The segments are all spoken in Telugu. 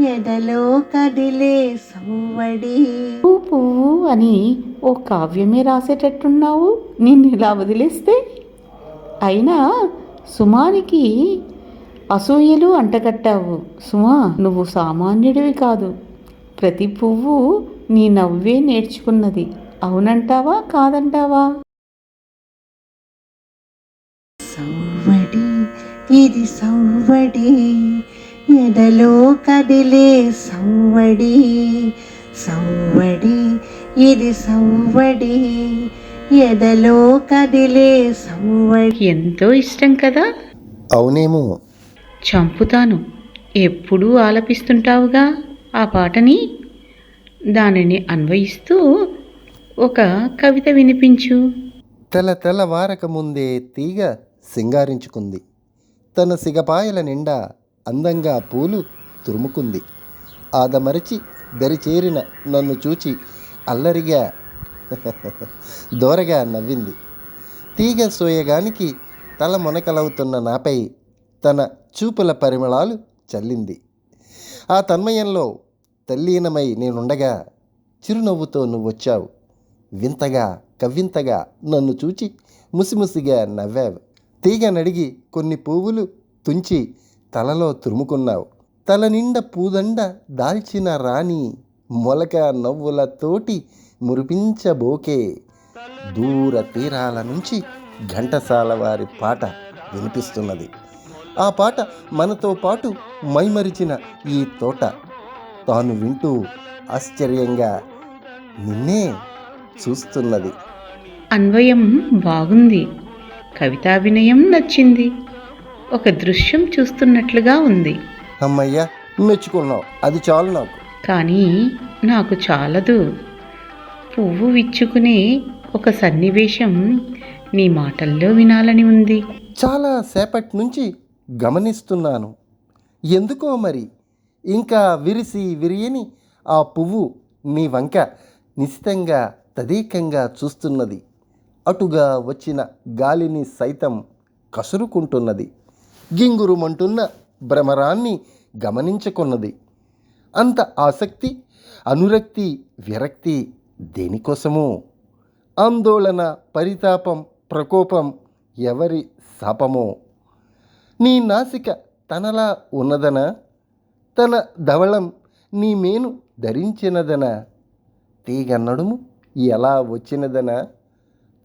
ఎదలో కదిలే సవ్వడి. పువ్వు అని ఓ కావ్యమే రాసేటట్టున్నావు? నిన్ను ఇలా వదిలేస్తే? అయినా సుమానికి అసూయలు అంటగట్టావు. సుమా నువ్వు సామాన్యుడివి కాదు. ప్రతి పువ్వు నీ నవ్వే నేర్చుకున్నది. అవునంటావా? కాదంటావా? సవ్వడి ఇది సవ్వడి. ఎదలో కదిలే సవ్వడి సవ్వడి ఇది సవ్వడి. ఎదలో కదిలే సవ్వడి. ఎంతో ఇష్టం కదా? అవునేమో. చంపుతాను. ఎప్పుడూ ఆలపిస్తుంటావుగా ఆ పాటని? దానిని అన్వయిస్తూ ఒక కవిత వినిపించు. తెల తెల్లవారక ముందే తీగ సింగారించుకుంది. తన సిగపాయల నిండా అందంగా పూలు తురుముకుంది. ఆదమరచి దరిచేరిన నన్ను చూచి అల్లరిగా దోరగా నవ్వింది. తీగ సోయగానికి తల మొనకలవుతున్న నాపై తన చూపుల పరిమళాలు చల్లింది. ఆ తన్మయంలో తల్లీనమై నేనుండగా చిరునవ్వుతో నువ్వు వచ్చావు వింతగా కవ్వింతగా నన్ను చూచి ముసిముసిగా నవ్వావు. తీగ నడిగి కొన్ని పువ్వులు తుంచి తలలో తురుముకున్నావు. తల నిండా పూదండ దాల్చిన రాణి మొలక నవ్వులతోటి మురిపించబోకే దూర తీరాల నుంచి ఘంటసాల వారి పాట వినిపిస్తున్నది. ఆ పాట మనతో పాటు మైమరిచిన ఈ తోట తాను వింటూ ఆశ్చర్యంగా నిన్నే చూస్తున్నది. అన్వయం బాగుంది. కవితా వినయం నచ్చింది. ఒక దృశ్యం చూస్తున్నట్లుగా ఉంది. అమ్మయ్యా మెచ్చుకున్నావు. అది చాలు నాకు. కానీ నాకు చాలదు. పువ్వు విచ్చుకునే ఒక సన్నివేశం నీ మాటల్లో వినాలని ఉంది. చాలా సేపటి నుంచి గమనిస్తున్నాను. ఎందుకో మరి? ఇంకా విరిసి విరియని ఆ పువ్వు నీ వంక నిశితంగా తదేకంగా చూస్తున్నది. అటుగా వచ్చిన గాలిని సైతం కసురుకుంటున్నది. గింగురుమంటున్న భ్రమరాన్ని గమనించుకున్నది. అంత ఆసక్తి అనురక్తి విరక్తి దేనికోసమో? ఆందోళన పరితాపం ప్రకోపం ఎవరి శాపమో? నీ నాసిక తనలా ఉన్నదన? తన ధవళం నీ మేను ధరించినదన? తీగ నడుము ఎలా వచ్చినదన?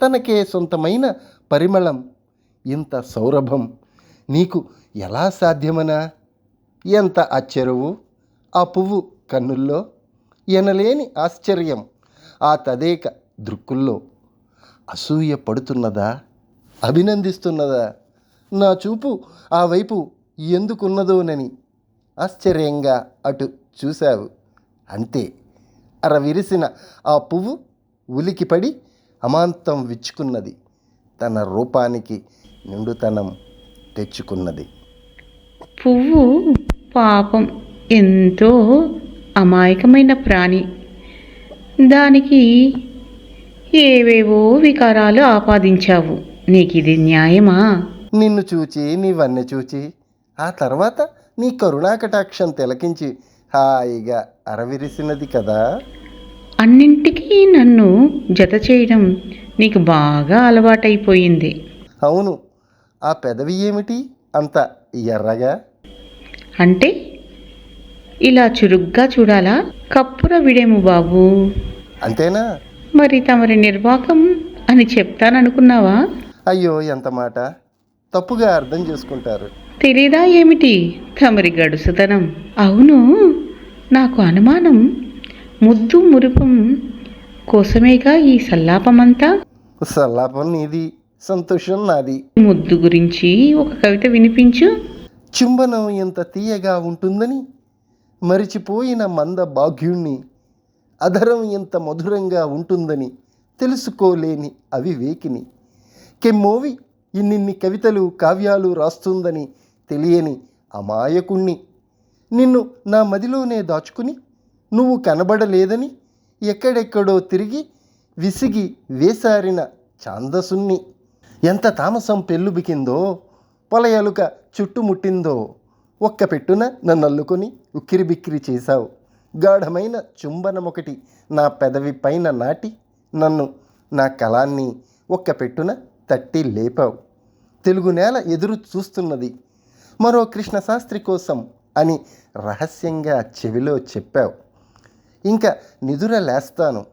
తనకే సొంతమైన పరిమళం ఇంత సౌరభం నీకు ఎలా సాధ్యమనా? ఎంత ఆశ్చర్యవు ఆ పువ్వు కన్నుల్లో? ఎనలేని ఆశ్చర్యం. ఆ తదేక దృక్కుల్లో. అసూయ పడుతున్నదా? అభినందిస్తున్నదా? నా చూపు ఆ వైపు ఎందుకున్నదోనని ఆశ్చర్యంగా అటు చూశావు. అంతే. అర విరిసిన ఆ పువ్వు ఉలికిపడి అమాంతం విచ్చుకున్నది. తన రూపానికి నిండుతనం తెచ్చుకున్నది. పువ్వు పాపం ఎంతో అమాయకమైన ప్రాణి. దానికి ఏవేవో వికారాలు ఆపాదించావు. నీకు ఇది న్యాయమా? నిన్ను చూచి నీ వన్నె చూచి ఆ తర్వాత నీ కరుణాకటాక్షం తిలకించి హాయిగా అరవిరిసినది కదా. అన్నింటికీ నన్ను జత చేయడం నీకు బాగా అలవాటైపోయింది. అవును ఆ పెదవి ఏమిటి? అంత ఎర్రగా? అంటే ఇలా చురుగ్గా చూడాలా? కప్పుర విడేము బాబు. అంతేనా? మరి తమరి నిర్వాకం అని చెప్తాననుకున్నావా? అయ్యో ఎంత మాట. తప్పుగా అర్థం చేసుకుంటారు. తెలీదా ఏమిటి? తమరి గడుసుతనం. అవును నాకు అనుమానం. ముద్దు మురుపం కోసమేగా ఈ సల్లాపమంతా? సల్లాపం నీది. సంతోషం నాది ముద్దు గురించి ఒక కవిత వినిపించు. చుంబనం ఎంత తీయగా ఉంటుందని మరిచిపోయిన మంద భాగ్యుణ్ణి అధరం ఇంత మధురంగా ఉంటుందని తెలుసుకోలేని అవివేకిని. కెమ్మోవి ఇన్నిన్ని కవితలు కావ్యాలు రాస్తుందని తెలియని అమాయకుణ్ణి. నిన్ను నా మదిలోనే దాచుకుని నువ్వు కనబడలేదని ఎక్కడెక్కడో తిరిగి విసిగి వేసారిన ఛాందసుణ్ణి. ఎంత తామసం పెళ్ళుబికిందో పొలయలుక చుట్టుముట్టిందో ఒక్క పెట్టున నన్ను అల్లుకొని ఉక్కిరి బిక్కిరి చేశావు. గాఢమైన చుంబనమొకటి నా పెదవి పైన నాటి నన్ను నా కళాన్ని ఒక్క పెట్టున తట్టి లేపావు. తెలుగు నేల ఎదురు చూస్తున్నది. మరో కృష్ణశాస్త్రి కోసం అని రహస్యంగా చెవిలో చెప్పావు. ఇంకా నిదుర లేస్తాను.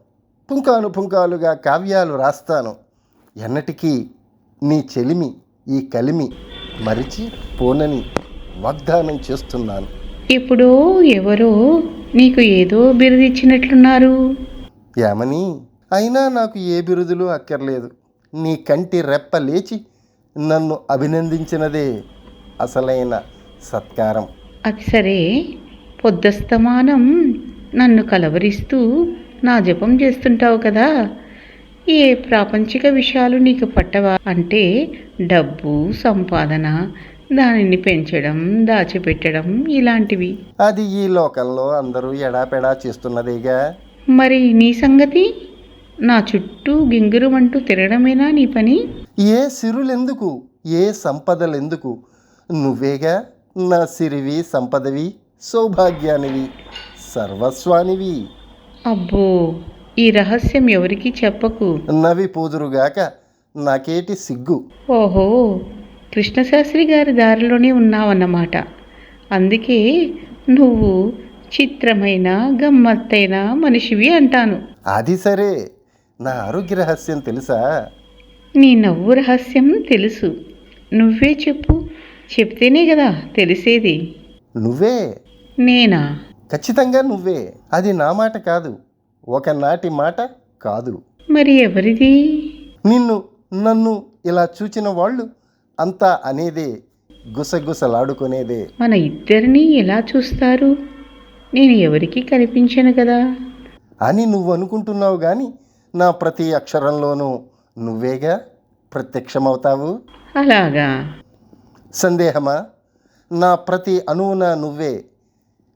పుంకాను పుంకాలుగా కావ్యాలు రాస్తాను. ఎన్నటికీ నీ చెలిమి ఈ కలిమి మరిచి పోనని వాగ్దానం చేస్తున్నాను. ఇప్పుడు ఎవరో నీకు ఏదో బిరుదిచ్చినట్లున్నారు ఏమని అయినా నాకు ఏ బిరుదులు అక్కర్లేదు. నీ కంటి రెప్ప లేచి నన్ను అభినందించినదే అసలైన సత్కారం. అది సరే. పొద్దస్తమానం నన్ను కలవరిస్తూ నా జపం చేస్తుంటావు కదా. ఏ ప్రాపంచిక విషయాలు నీకు పట్టవా? అంటే డబ్బు సంపాదన దానిని పెంచడం దాచిపెట్టడం ఇలాంటివి. అది ఈ లోకంలో అందరూ ఎడాపెడా చేస్తున్నదేగా? మరి నీ సంగతి? నా చుట్టూ గింగురుమంటూ తిరగడమేనా నీ పని? ఏ సిరులెందుకు? ఏ సంపదలెందుకు? నువ్వేగా? నా సిరివి సంపదవి సౌభాగ్యానివి సర్వస్వానివి. అబ్బో! ఈ రహస్యం ఎవరికీ చెప్పకు. నవి పూదురుగాక నాకేటి సిగ్గు. ఓహో కృష్ణశాస్త్రి గారి దారిలోనే ఉన్నావన్నమాట. అందుకే నువ్వు చిత్రమైన గమ్మత్తైన మనిషివి అంటాను. అది సరే. నా ఆరోగ్య రహస్యం తెలుసా? నీ నవ్వు రహస్యం తెలుసు. నువ్వే చెప్పు. చెప్తేనే కదా తెలిసేది. నువ్వే? నేనా? ఖచ్చితంగా నువ్వే. అది నా మాట కాదు. ఒకనాటి మాట కాదు. మరి ఎవరిది? నిన్ను నన్ను ఇలా చూచిన వాళ్ళు అంతా అనేదే గుసగుసలాడుకునేదే. మన ఇద్దరిని ఎలా చూస్తారు? నేను ఎవరికీ కనిపించను కదా? అని నువ్వు అనుకుంటున్నావు కానీ నా ప్రతి అక్షరంలోనూ నువ్వేగా ప్రత్యక్షమవుతావు? అలాగా. సందేహమా? నా ప్రతి అణువున నువ్వే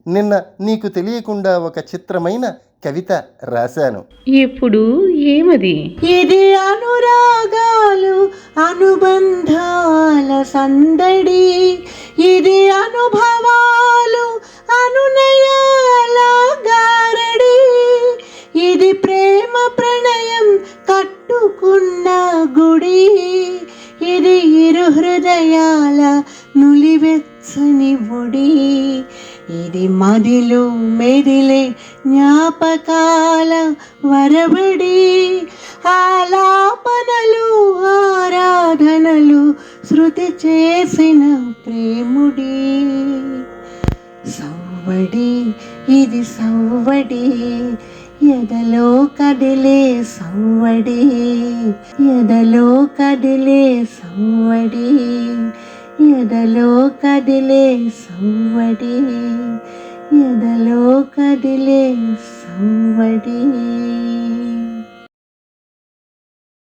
నిన్న నీకు తెలియకుండా ఒక చిత్రమైన కవిత రాశాను. ఎప్పుడు? ఏమది? ఇది అనురాగాలు అనుబంధాల సందడి. ఇది అనుభవాలు అనునయాల ఆదిలు మెదిలే జ్ఞాపకాల వరబడి ఆలాపనలు ఆరాధనలు శృతి చేసిన ప్రేముడి. సవ్వడి ఇది సవ్వడి ఎదలో కదిలే సవ్వడి ఎదలో కదిలే సవ్వడి ఎదలో కదిలే సవ్వడి. ఎదలో కదిలే సంవడి.